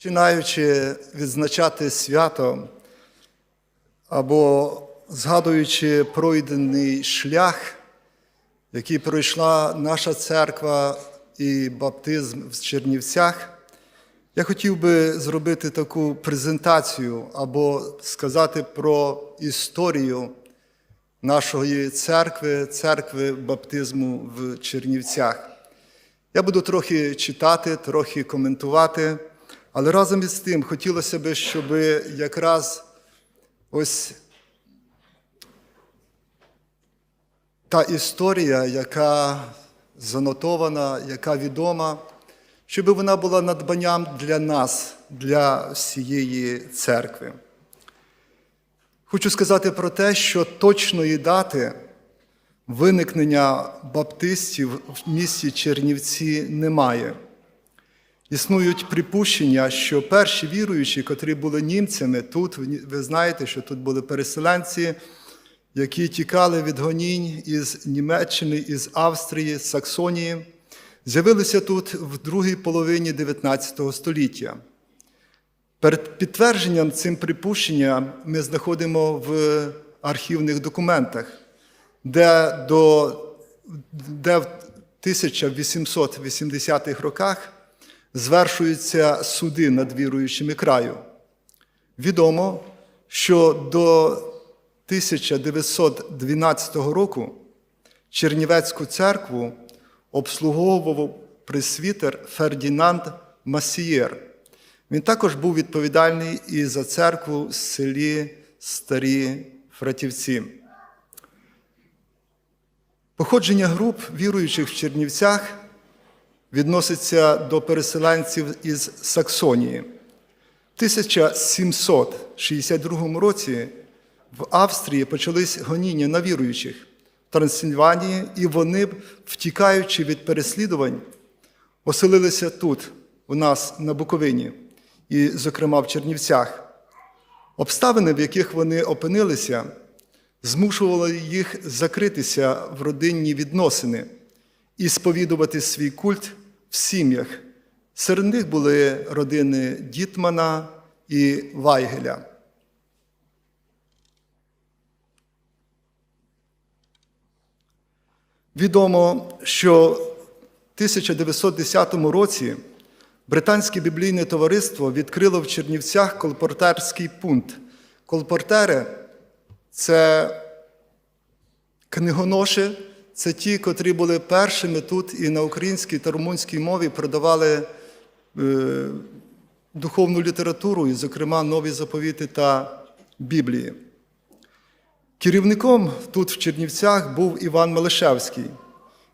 Починаючи відзначати свято або згадуючи пройдений шлях, який пройшла наша церква і баптизм в Чернівцях, я хотів би зробити таку презентацію або сказати про історію нашої церкви, церкви баптизму в Чернівцях. Я буду трохи читати, трохи коментувати, але разом із тим хотілося б, щоб якраз ось та історія, яка занотована, яка відома, щоб вона була надбанням для нас, для всієї церкви. Хочу сказати про те, що точної дати виникнення баптистів в місті Чернівці немає. Існують припущення, що перші віруючі, котрі були німцями, тут ви знаєте, що тут були переселенці, які тікали від гонінь із Німеччини, із Австрії, з Саксонії, з'явилися тут в другій половині 19 століття. Перед підтвердженням цим припущенням ми знаходимо в архівних документах, де, до, де в 1880-х роках звершуються суди над віруючими краю. Відомо, що до 1912 року Чернівецьку церкву обслуговував пресвітер Фердінанд Масієр. Він також був відповідальний і за церкву в селі Старі Фратівці. Походження груп віруючих в Чернівцях відноситься до переселенців із Саксонії. В 1762 році в Австрії почались гоніння на віруючих в Трансильванії, і вони, втікаючи від переслідувань, оселилися тут, у нас на Буковині, і, зокрема, в Чернівцях. Обставини, в яких вони опинилися, змушували їх закритися в родинні відносини і сповідувати свій культ в сім'ях. Серед них були родини Дітмана і Вайгеля. Відомо, що в 1910 році Британське біблійне товариство відкрило в Чернівцях колпортерський пункт. Колпортери це книгоноші, це ті, котрі були першими тут і на українській та румунській мові продавали е, духовну літературу, і, зокрема, нові заповіти та Біблії. Керівником тут в Чернівцях був Іван Мелешевський.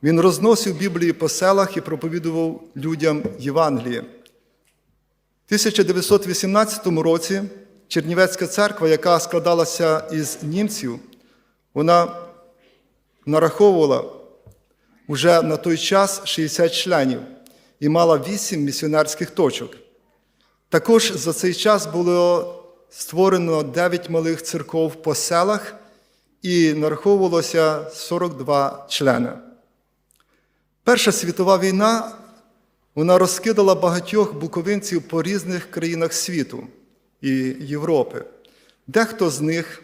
Він розносив Біблії по селах і проповідував людям Євангеліє. В 1918 році Чернівецька церква, яка складалася із німців, вона нараховувала вже на той час 60 членів і мала 8 місіонерських точок. Також за цей час було створено 9 малих церков по селах і нараховувалося 42 члени. Перша світова війна вона розкидала багатьох буковинців по різних країнах світу і Європи. Дехто з них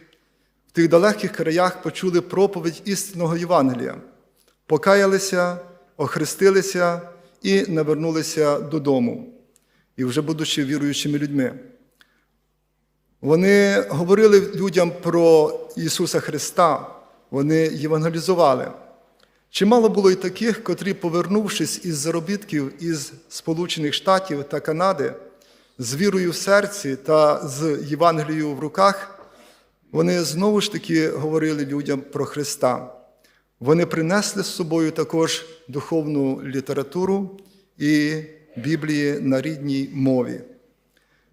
тих далеких краях почули проповідь істинного Євангелія, покаялися, охрестилися і навернулися додому, і вже будучи віруючими людьми. Вони говорили людям про Ісуса Христа, вони євангелізували. Чимало було й таких, котрі, повернувшись із заробітків із Сполучених Штатів та Канади, з вірою в серці та з Євангелією в руках, вони знову ж таки говорили людям про Христа. Вони принесли з собою також духовну літературу і Біблії на рідній мові.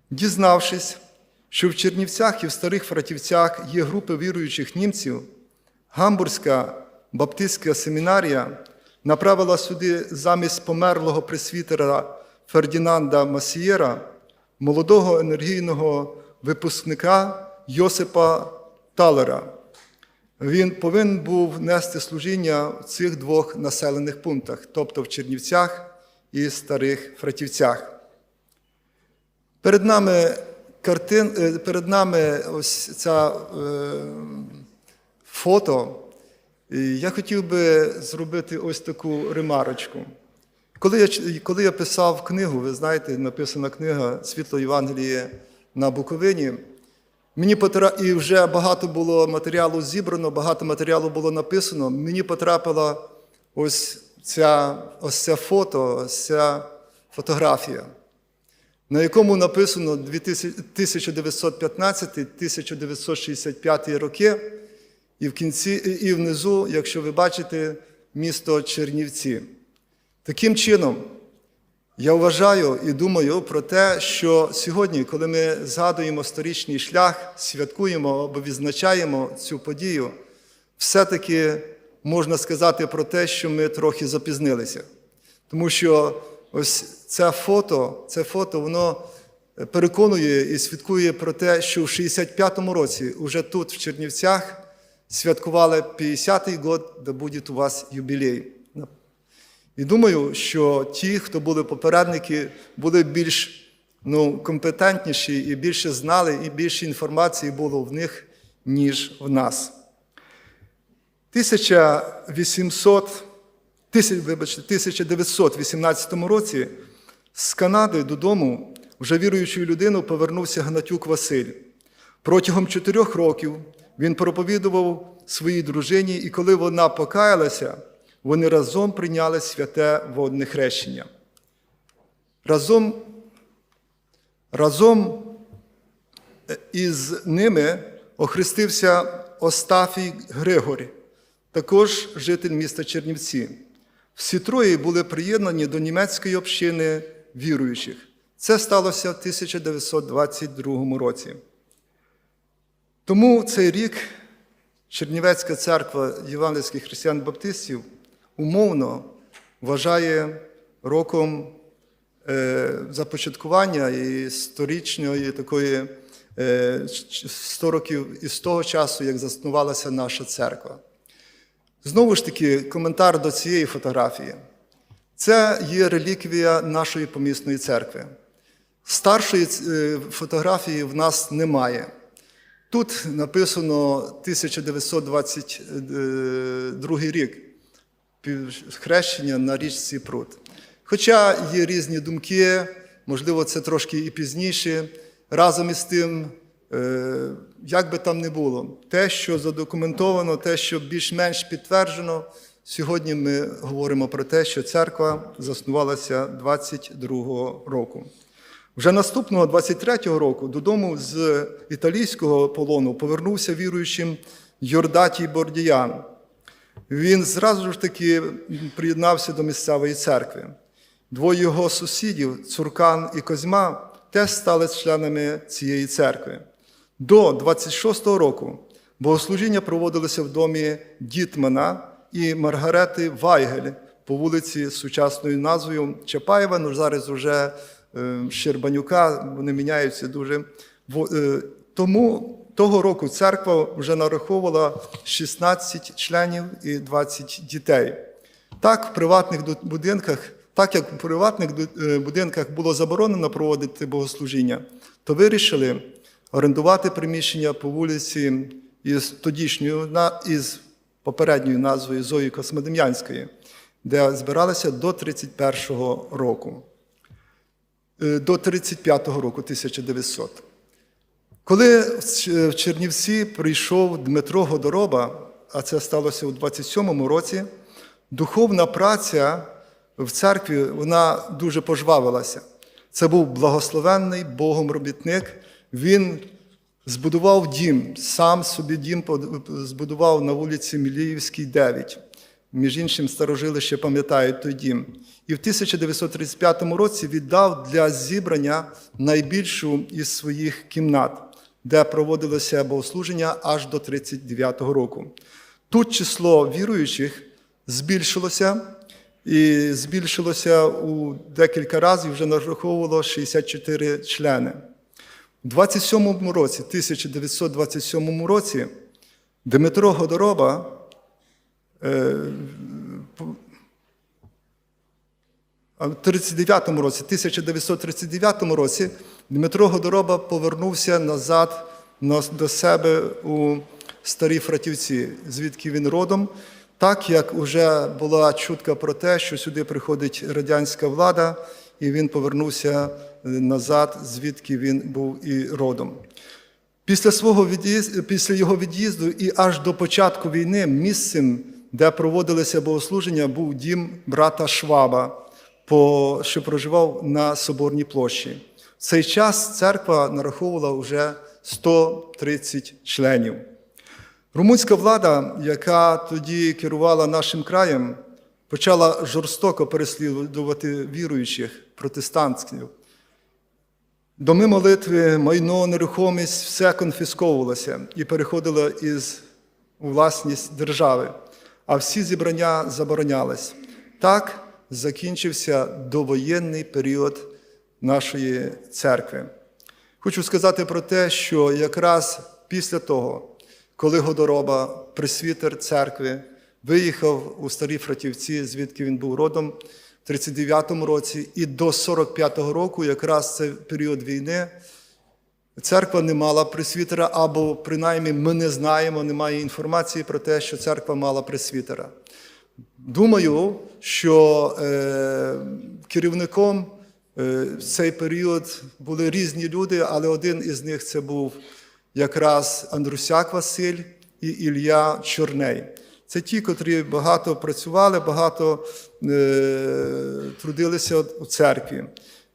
Дізнавшись, що в Чернівцях і в Старих Фратівцях є групи віруючих німців, Гамбурзька Баптистська семінарія направила сюди замість померлого пресвітера Фердінанда Масієра молодого енергійного випускника Йосипа Талера. Він повинен був нести служіння в цих двох населених пунктах, тобто в Чернівцях і Старих Фратівцях. Перед нами картин, е, перед нами ось ця е, фото. Я хотів би зробити ось таку ремарочку. Коли я, коли я писав книгу, ви знаєте, написана книга Світло Євангеліє на Буковині, мені потра... і вже багато було матеріалу зібрано, багато матеріалу було написано. Мені потрапила ось ця, ось ця фото, ось ця фотографія, на якому написано 1915-1965 роки, і в кінці, і внизу, якщо ви бачите, місто Чернівці. Таким чином, я вважаю і думаю про те, що сьогодні, коли ми згадуємо сторічний шлях, святкуємо або відзначаємо цю подію, все-таки можна сказати про те, що ми трохи запізнилися. Тому що ось це фото, це фото, воно переконує і свідкує про те, що в 65-му році, уже тут, в Чернівцях, святкували 50-й год, де буде у вас юбілей. І думаю, що ті, хто були попередники, були більш ну, компетентніші і більше знали, і більше інформації було в них, ніж в нас. 1800, тисяч- вибачте, 1918 році з Канади додому вже віруючою людиною повернувся Гнатюк Василь. Протягом чотирьох років він проповідував своїй дружині, і коли вона покаялася, вони разом прийняли святе водне хрещення. Разом, разом е, із ними охрестився Остафій Григорій, також житель міста Чернівці. Всі троє були приєднані до німецької общини віруючих. Це сталося в 1922 році. Тому цей рік Чернівецька церква євангельських християн-баптистів умовно вважає роком е, започаткування і сторічної такої е, 100 років із того часу, як заснувалася наша церква. Знову ж таки, коментар до цієї фотографії. Це є реліквія нашої помісної церкви. Старшої е, фотографії в нас немає. Тут написано 1922 рік хрещення на річці Прут. Хоча є різні думки, можливо, це трошки і пізніше. Разом із тим, е, як би там не було, те, що задокументовано, те, що більш-менш підтверджено, сьогодні ми говоримо про те, що церква заснувалася 22 року. Вже наступного 23-го року додому з італійського полону повернувся віруючим Йордатій Бордіян. Він зразу ж таки приєднався до місцевої церкви. Двоє його сусідів, Цуркан і Козьма, теж стали членами цієї церкви. До 26-го року богослужіння проводилося в домі Дітмана і Маргарети Вайгель по вулиці з сучасною назвою Чапаєва, ну зараз вже е, Щербанюка, вони міняються дуже. Е, Тому того року церква вже нараховувала 16 членів і 20 дітей. Так, в приватних будинках, так як в приватних е, будинках було заборонено проводити богослужіння, то вирішили орендувати приміщення по вулиці із тодішньою із попередньою назвою Зої Космодем'янської, де збиралися до 31-го року, Е, до 35-го року 1900. Коли в Чернівці прийшов Дмитро Годороба, а це сталося у 27-му році, духовна праця в церкві вона дуже пожвавилася. Це був благословенний Богом робітник. Він збудував дім, сам собі дім збудував на вулиці Міліївській, 9. Між іншим, старожили ще пам'ятають той дім. І в 1935 році віддав для зібрання найбільшу із своїх кімнат, де проводилося богослуження аж до 39 року. Тут число віруючих збільшилося, і збільшилося у декілька разів, вже нараховувало 64 члени. У 27 році, 1927 році, Дмитро Годороба е, а в 39 році, 1939 році Дмитро Годороба повернувся назад до себе у Старі Фратівці, звідки він родом, так як вже була чутка про те, що сюди приходить радянська влада, і він повернувся е, назад, звідки він був і родом. Після, свого від'їзду, після його від'їзду і аж до початку війни місцем, де проводилися богослуження, був дім брата Шваба, по- що проживав на Соборній площі. В цей час церква нараховувала вже 130 членів. Румунська влада, яка тоді керувала нашим краєм, почала жорстоко переслідувати віруючих протестантів. Доми молитви, майно, нерухомість все конфісковувалося і переходило із власність держави, а всі зібрання заборонялись. Так закінчився довоєнний період нашої церкви. Хочу сказати про те, що якраз після того, коли Годороба, пресвітер церкви, виїхав у Старі Фратівці, звідки він був родом, в 39-му році, і до 45-го року, якраз це період війни, церква не мала пресвітера, або принаймні ми не знаємо, немає інформації про те, що церква мала пресвітера. Думаю, що е, керівником в цей період були різні люди, але один із них це був якраз Андрусяк Василь і Ілля Чорней. Це ті, котрі багато працювали, багато е, трудилися у церкві.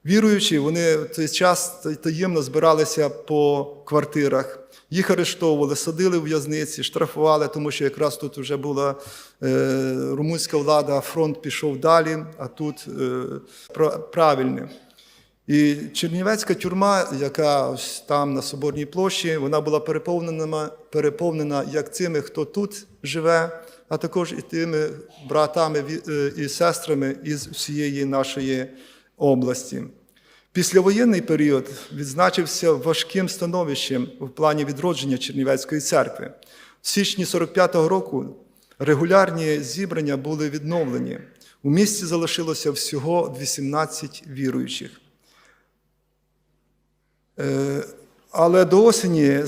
Віруючі, вони в той час таємно збиралися по квартирах. Їх арештовували, садили в в'язниці, штрафували, тому що якраз тут вже була е, румунська влада, фронт пішов далі, а тут е, правильне. І Чернівецька тюрма, яка ось там на Соборній площі, вона була переповнена, переповнена як цими, хто тут живе, а також і тими братами е, і сестрами із всієї нашої області. Післявоєнний період відзначився важким становищем в плані відродження Чернівецької церкви. В січні 45-го року регулярні зібрання були відновлені. У місті залишилося всього 18 віруючих. Е, Але до осені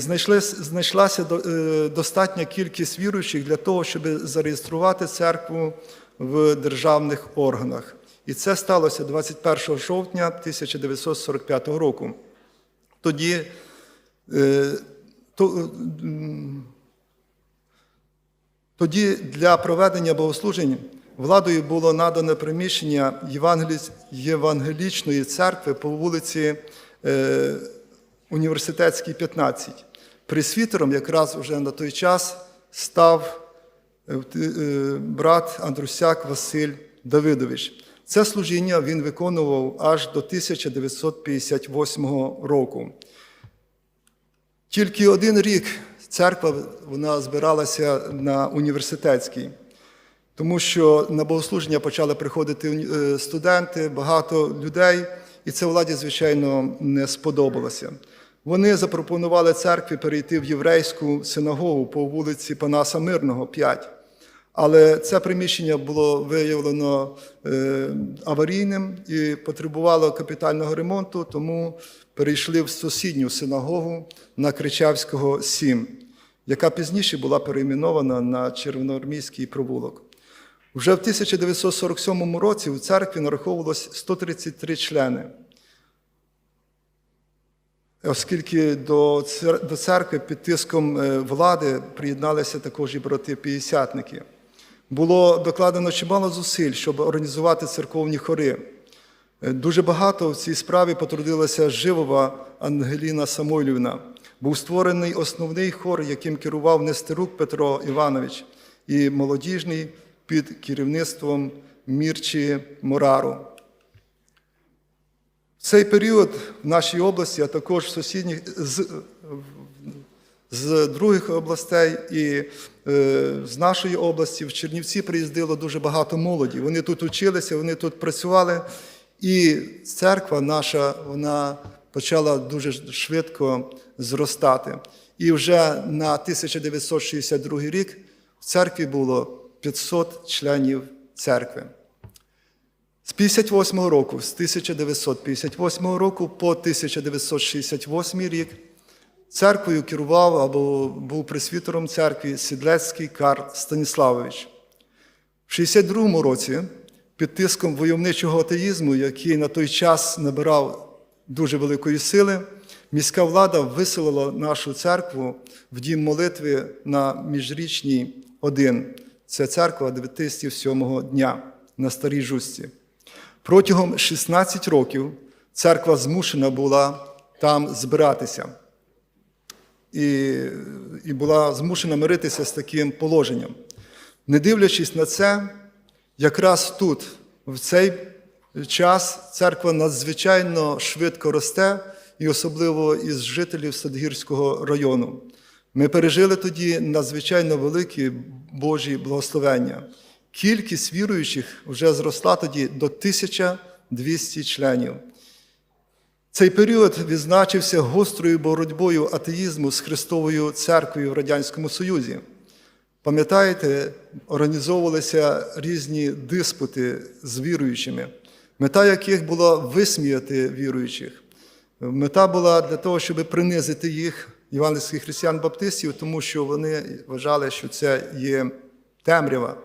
знайшлася е, достатня кількість віруючих для того, щоб зареєструвати церкву в державних органах. І це сталося 21 жовтня 1945 року. Тоді е, то, тоді для проведення богослужень владою було надане приміщення Євангелічної церкви по вулиці е, Університетській, 15. Пресвітером якраз вже на той час став е, е, брат Андрусяк Василь Давидович. Це служіння він виконував аж до 1958 року. Тільки один рік церква вона збиралася на університетській, тому що на богослуження почали приходити е, студенти, багато людей, і це владі, звичайно, не сподобалося. Вони запропонували церкві перейти в єврейську синагогу по вулиці Панаса Мирного, 5. Але це приміщення було виявлено е, аварійним і потребувало капітального ремонту, тому перейшли в сусідню синагогу на Кричавського 7, яка пізніше була перейменована на Червоноармійський провулок. Вже в 1947 році у церкві нараховувалось 133 члени. Оскільки до церкви під тиском е, влади приєдналися також і брати-п'ятдесятники. Було докладено чимало зусиль, щоб організувати церковні хори. Е, Дуже багато в цій справі потрудилася Живова Ангеліна Самойлівна. Був створений основний хор, яким керував Нестерук Петро Іванович, і молодіжний під керівництвом Мірчі Морару. В цей період в нашій області, а також в сусідніх з других областей і е, з нашої області в Чернівці приїздило дуже багато молоді. Вони тут училися, вони тут працювали, і церква наша вона почала дуже швидко зростати. І вже на 1962 рік в церкві було 500 членів церкви. З 58 року, з 1958 року по 1968 рік церквою керував або був пресвітером церкви Сідлецький Карл Станіславович. В 62 році під тиском войовничого атеїзму, який на той час набирав дуже великої сили, міська влада виселила нашу церкву в дім молитви на міжрічній 1. Це церква адвентистів сьомого дня на Старій Жусті. Протягом 16 років церква змушена була там збиратися і, і була змушена миритися з таким положенням. Не дивлячись на це, якраз тут, в цей час, церква надзвичайно швидко росте, і особливо із жителів Садгірського району. Ми пережили тоді надзвичайно великі Божі благословення. Кількість віруючих вже зросла тоді до 1200 членів. Цей період відзначився гострою боротьбою атеїзму з Христовою церквою в Радянському Союзі. Пам'ятаєте, організовувалися різні диспути з віруючими, мета яких була висміяти віруючих. Мета була для того, щоб принизити їх, євангельських християн-баптистів, тому що вони вважали, що це є темрява.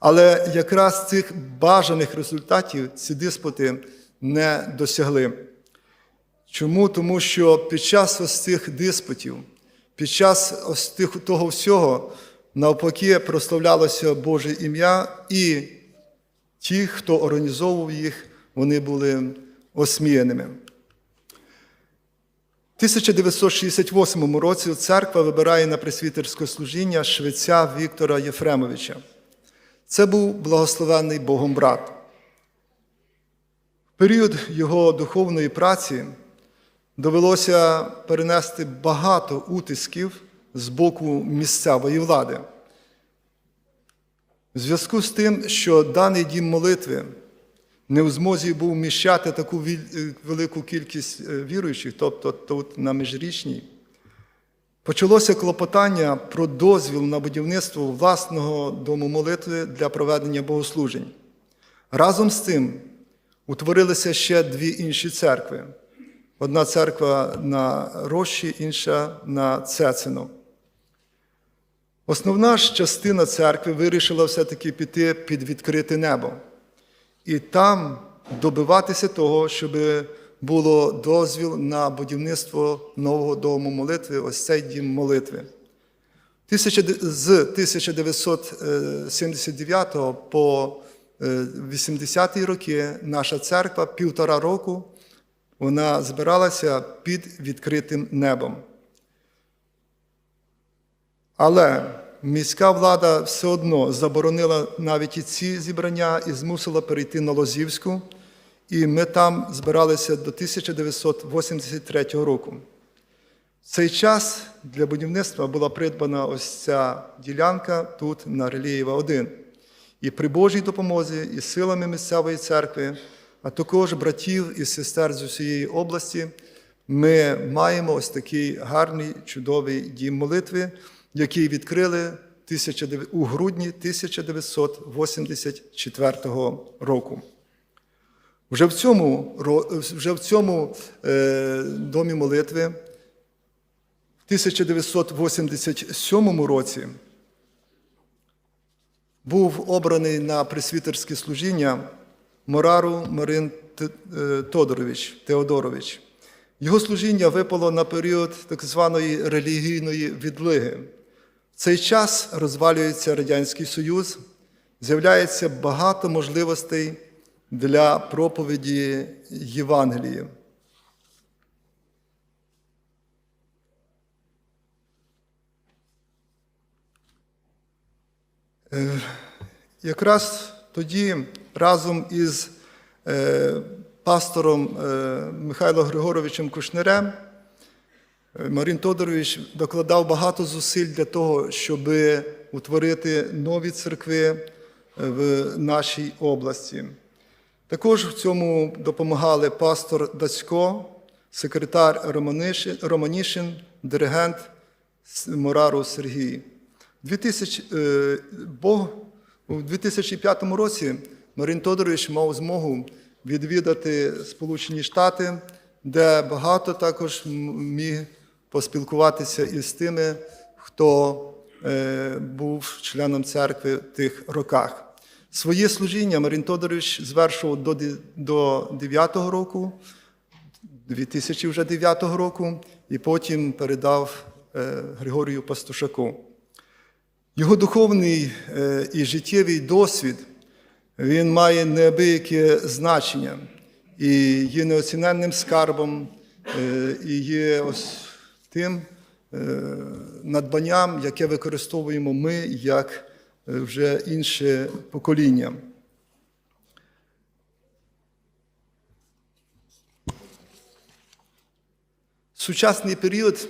Але якраз цих бажаних результатів ці диспути не досягли. Чому? Тому що під час ось цих диспутів, під час ось тих, того всього, навпаки, прославлялося Боже ім'я, і ті, хто організовував їх, вони були осміяними. В 1968 році церква вибирає на пресвітерське служіння швеця Віктора Єфремовича. Це був благословенний Богом брат. В період його духовної праці довелося перенести багато утисків з боку місцевої влади. В зв'язку з тим, що даний дім молитви не в змозі був вміщати таку велику кількість е, віруючих, тобто тут на міжрічній, почалося клопотання про дозвіл на будівництво власного дому молитви для проведення богослужень. Разом з тим утворилися ще дві інші церкви. Одна церква на Рощі, інша на Цецино. Основна ж частина церкви вирішила все-таки піти під відкрите небо і там добиватися того, щоб було дозвіл на будівництво нового дому молитви, ось цей дім молитви. З 1979 по е, 80 роки наша церква півтора року вона збиралася під відкритим небом. Але міська влада все одно заборонила навіть і ці зібрання і змусила перейти на Лозівську, і ми там збиралися до 1983 року. В цей час для будівництва була придбана ось ця ділянка тут, на Релієва 1. І при Божій допомозі, і силами місцевої церкви, а також братів і сестер з усієї області, ми маємо ось такий гарний, чудовий дім молитви, який відкрили у грудні 1984 року. Вже в цьому, вже в цьому е, домі молитви в 1987 році був обраний на пресвітерське служіння Морару Марин е, Тодорович, Теодорович. Його служіння випало на період так званої релігійної відлиги. В цей час розвалюється Радянський Союз, з'являється багато можливостей для проповіді Євангелії. Е, Якраз тоді разом із е, пастором е, Михайлом Григоровичем Кушнерем е, Марин Тодорович докладав багато зусиль для того, щоб утворити нові церкви в нашій області. Також в цьому допомагали пастор Дацько, секретар Романішин, диригент Морару Сергій. 2000, Бог у 2005 році Марин Тодорович мав змогу відвідати Сполучені Штати, де багато також міг поспілкуватися із тими, хто е, був членом церкви в тих роках. Своє служіння Марин Тодорович звершував до, до 9-го року, 2009 року, і потім передав е, Григорію Пастушаку. Його духовний е, і життєвий досвід він має неабияке значення і є неоціненним скарбом, е, і є ось тим е, надбанням, яке використовуємо ми як е, вже інше покоління. Сучасний період,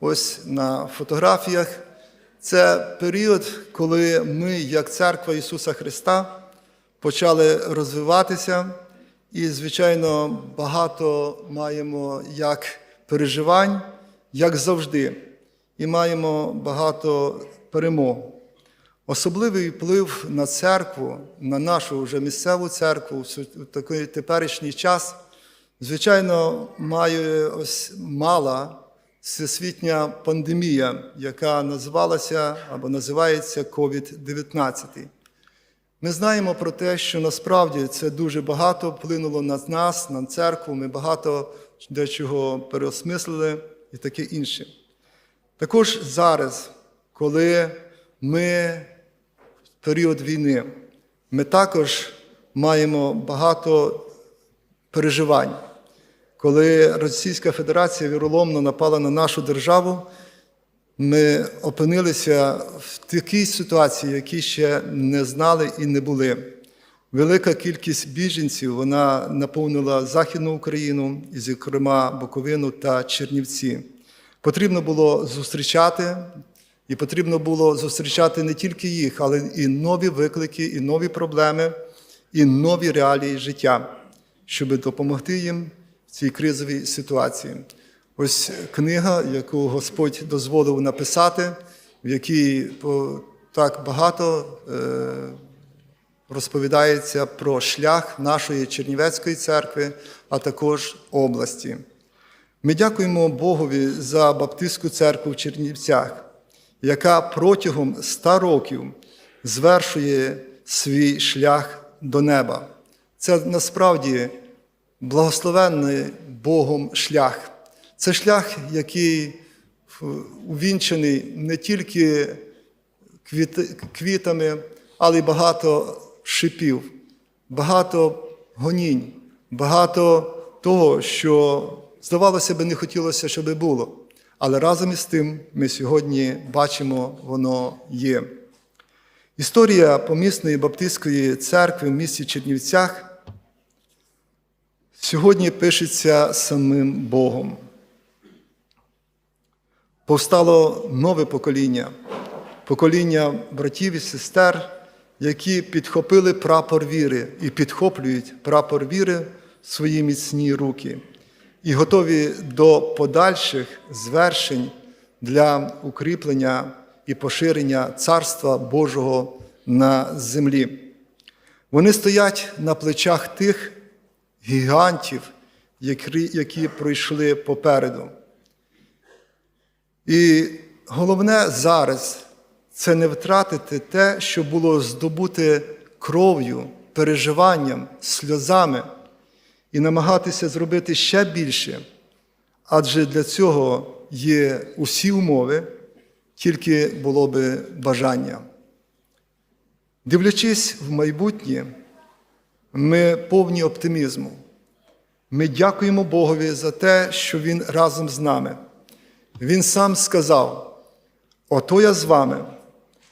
ось на фотографіях, це період, коли ми, як церква Ісуса Христа, почали розвиватися, і, звичайно, багато маємо як переживань, як завжди, і маємо багато перемог. Особливий вплив на церкву, на нашу вже місцеву церкву в такий теперішній час, звичайно, має ось мала всесвітня пандемія, яка називалася або називається COVID-19. Ми знаємо про те, що насправді це дуже багато вплинуло на нас, на церкву. Ми багато дечого переосмислили і таке інше. Також зараз, коли ми в період війни, ми також маємо багато переживань. Коли Російська Федерація віроломно напала на нашу державу, ми опинилися в такій ситуації, які ще не знали і не були. Велика кількість біженців вона наповнила Західну Україну, і, зокрема, Буковину та Чернівці. Потрібно було зустрічати, і потрібно було зустрічати не тільки їх, але і нові виклики, і нові проблеми, і нові реалії життя, щоб допомогти їм в цій кризовій ситуації. Ось книга, яку Господь дозволив написати, в якій так багато е, розповідається про шлях нашої Чернівецької церкви, а також області. Ми дякуємо Богові за Баптистську церкву в Чернівцях, яка протягом ста років звершує свій шлях до неба. Це насправді благословенний Богом шлях. Це шлях, який в- увінчений не тільки квітами, але й багато шипів, багато гонінь, багато того, що, здавалося би, не хотілося, щоб було. Але разом із тим ми сьогодні бачимо, воно є. Історія помісної Баптистської церкви в місті Чернівцях сьогодні пишеться самим Богом. Повстало нове покоління, покоління братів і сестер, які підхопили прапор віри і підхоплюють прапор віри в свої міцні руки і готові до подальших звершень для укріплення і поширення Царства Божого на землі. Вони стоять на плечах тих гігантів, які, пройшли попереду. І головне зараз це не втратити те, що було здобуте кров'ю, переживанням, сльозами, і намагатися зробити ще більше, адже для цього є усі умови, тільки було би бажання. Дивлячись в майбутнє, ми повні оптимізму. Ми дякуємо Богові за те, що Він разом з нами. Він сам сказав: Ото я з вами,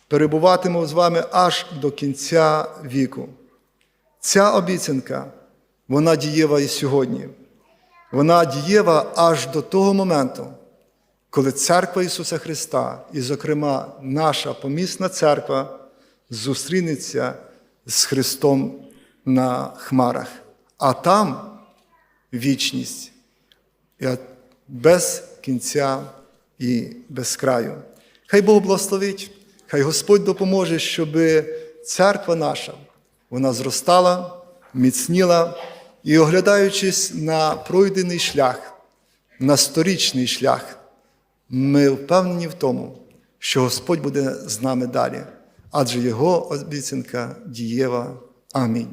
перебуватиму з вами аж до кінця віку. Ця обіцянка, вона дієва і сьогодні. Вона дієва аж до того моменту, коли церква Ісуса Христа, і, зокрема, наша помісна церква, зустрінеться з Христом на хмарах. А там вічність без кінця і без краю. Хай Бог благословить, хай Господь допоможе, щоб церква наша вона зростала, міцніла і, оглядаючись на пройдений шлях, на сторічний шлях, ми впевнені в тому, що Господь буде з нами далі, адже Його обіцянка дієва. Амінь.